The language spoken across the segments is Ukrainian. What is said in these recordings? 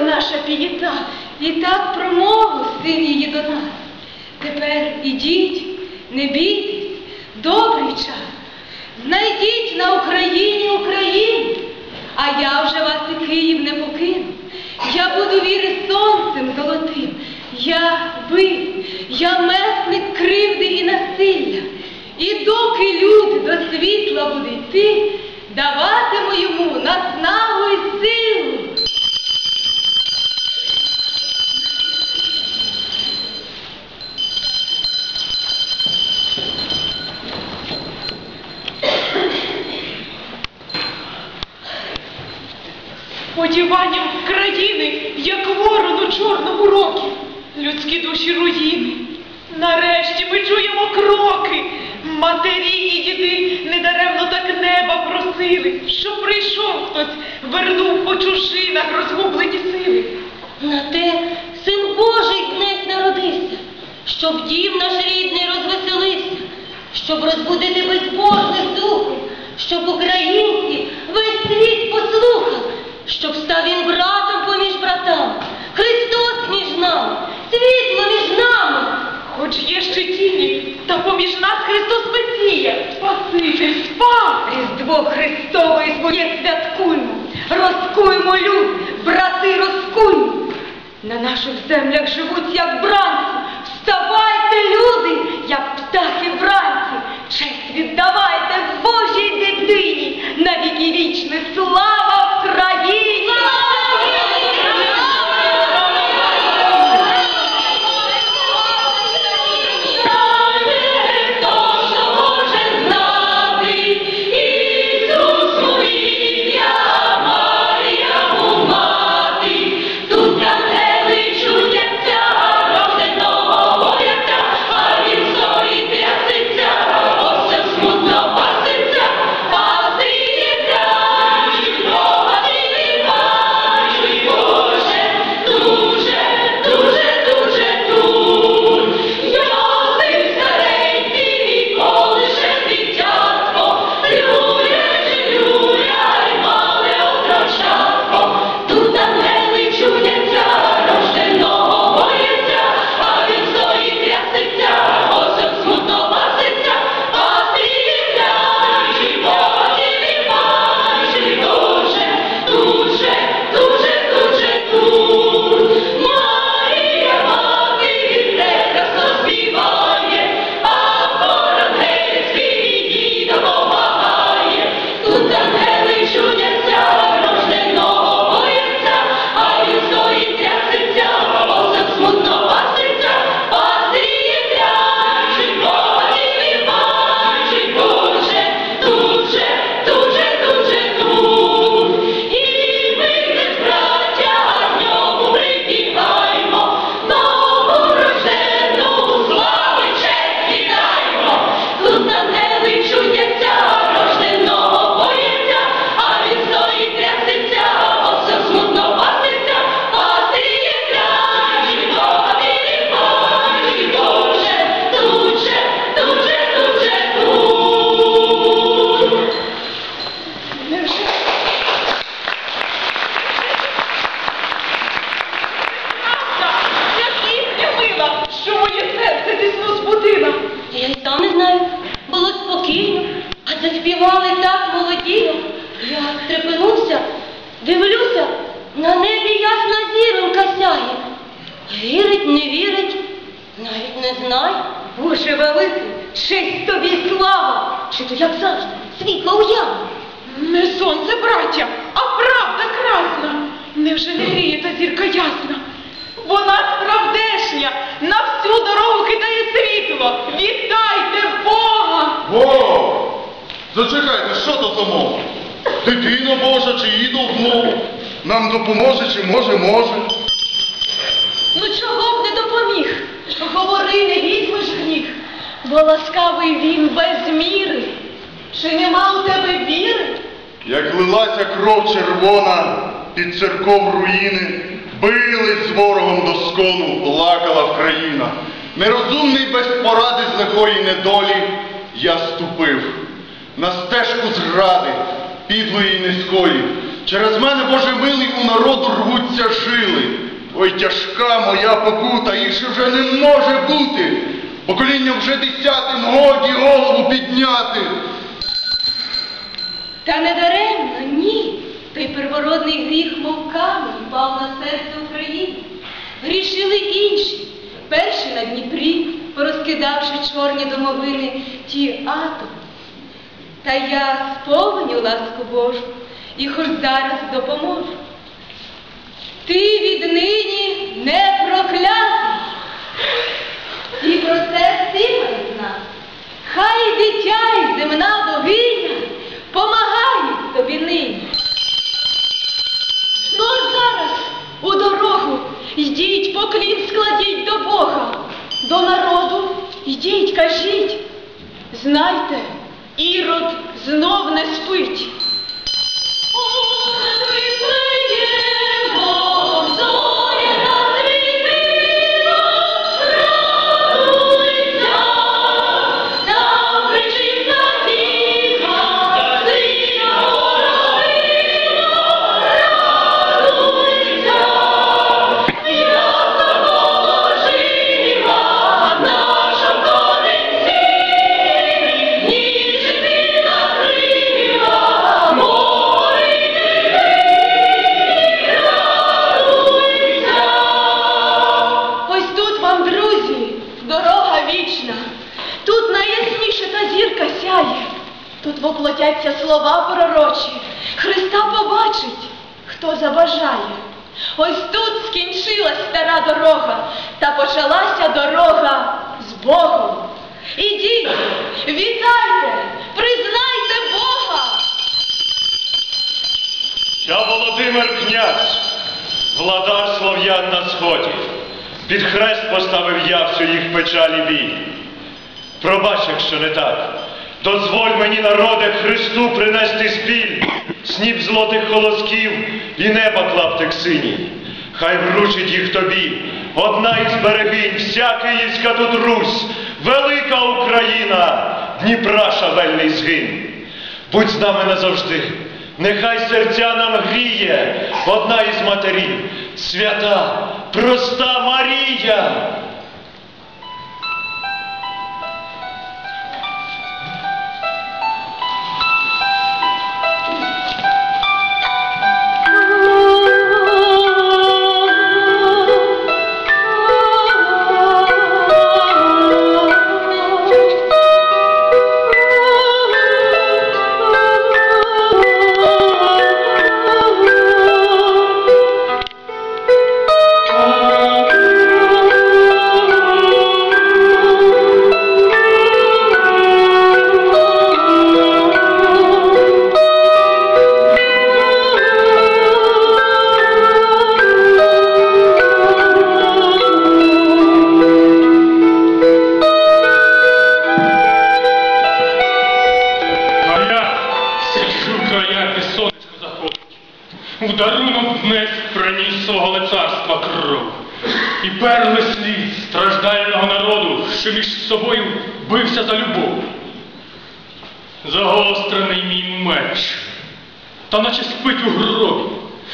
наша пієта. І так промовив син її до нас. Тепер ідіть, не бійтесь, добрий час. Знайдіть на Україні Україну, а я вже вас і Київ не покину. Я буду віри сонцем золотим. Я бив, я месник кривди і насилля. І доки люд до світла буде йти, даватиму йому наснагу і Одіванням країни, як ворону чорному рокі, людські душі руїни. Нарешті ми чуємо кроки. Матері і діди недаремно так неба просили, що прийшов хтось, вернув по чужинах розгублені сили. На те син Божий днесь народився, щоб дім наш рідний розвеселився, щоб розбудити безбожних духом, щоб українці весь світ послухав, щоб став він братом поміж братами, Христос між нами, світло між нами. Хоч є ще тіні, та поміж нас Христос Месія, Спаситель, спас! Різдво Христове і своє святкуймо, розкуймо люд, брати, розкуймо. На наших землях живуть, як бранці. Вставайте, люди, як птахи вранці. Честь віддавайте Божій дитині, на віки вічне слава стрепенувся, дивлюся, на небі ясна зіронька сяє. Вірить, не вірить, навіть не знає. Боже великий, честь тобі слава! Чи то як завжди, світло уяви. Не сонце, браття, а правда красна. Невже не гріє та зірка ясна? Вона справдешня, на всю дорогу кидає світло. Вітайте Бога! О! Зачекайте, що то за мова? Дитина Божа чи ідол знову? Нам допоможе чи може може? Ну чого б не допоміг? Говори, не візьмеш гніх, бо ласкавий він без міри. Чи нема у тебе віри? Як лилася кров червона під церков руїни, Бились з ворогом до скону, плакала Вкраїна. Нерозумний без поради з лихої недолі я ступив на стежку зради, підлої й низької. Через мене, Боже милий, у народу рвуться жили. Ой, тяжка моя покута, інше вже не може бути. Поколінням вже десятим годі голову підняти. Та не даремно, ні. Той первородний гріх, мов камінь, впав на серце України. Грішили інші, перші на Дніпрі, порозкидавши чорні домовини ті атоми. Та я сповню ласку Божу і хоч зараз допоможу. Ти віднині не проклятий. І про це всі мають знати. Хай дитя й земна богиня помагають тобі нині. Ну а зараз у дорогу йдіть, поклін складіть до Бога, до народу йдіть, кажіть. Знайте, ірод знов не спить. Хто забажає. Ось тут скінчилась стара дорога, та почалася дорога з Богом. Ідіть, вітайте, признайте Бога. Я Володимир князь, владар слов'ян на сході. Під хрест поставив я всю їх печалі бій. Пробач, якщо не так. Дозволь мені, народе, Христу принести спіль, сніп злотих колосків і неба клаптик синій. Хай вручить їх тобі, одна із берегинь, вся київська тут Русь, велика Україна, Дніпра шавельний згин. Будь з нами назавжди, нехай серця нам гріє, одна із матерів, свята, проста Марія. І перли слід страждального народу, що між собою бився за любов. Загострений мій меч, та наче спить у гробі.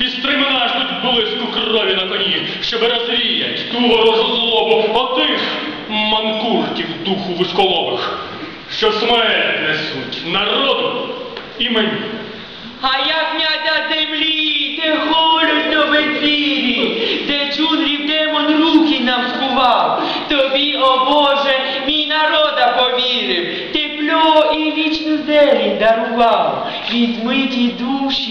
І стримена ждуть блиску крові на коні, щоб розвіять ту ворожу злобу отих манкуртів духу вузьколобих, що смерть несуть народу і мені. А я князя землі, де голють до вечірі, де чудлів демон руки нам сховав. Тобі, о Боже, мій народа повірив, тепло і зелень дарував. Відмиті душі,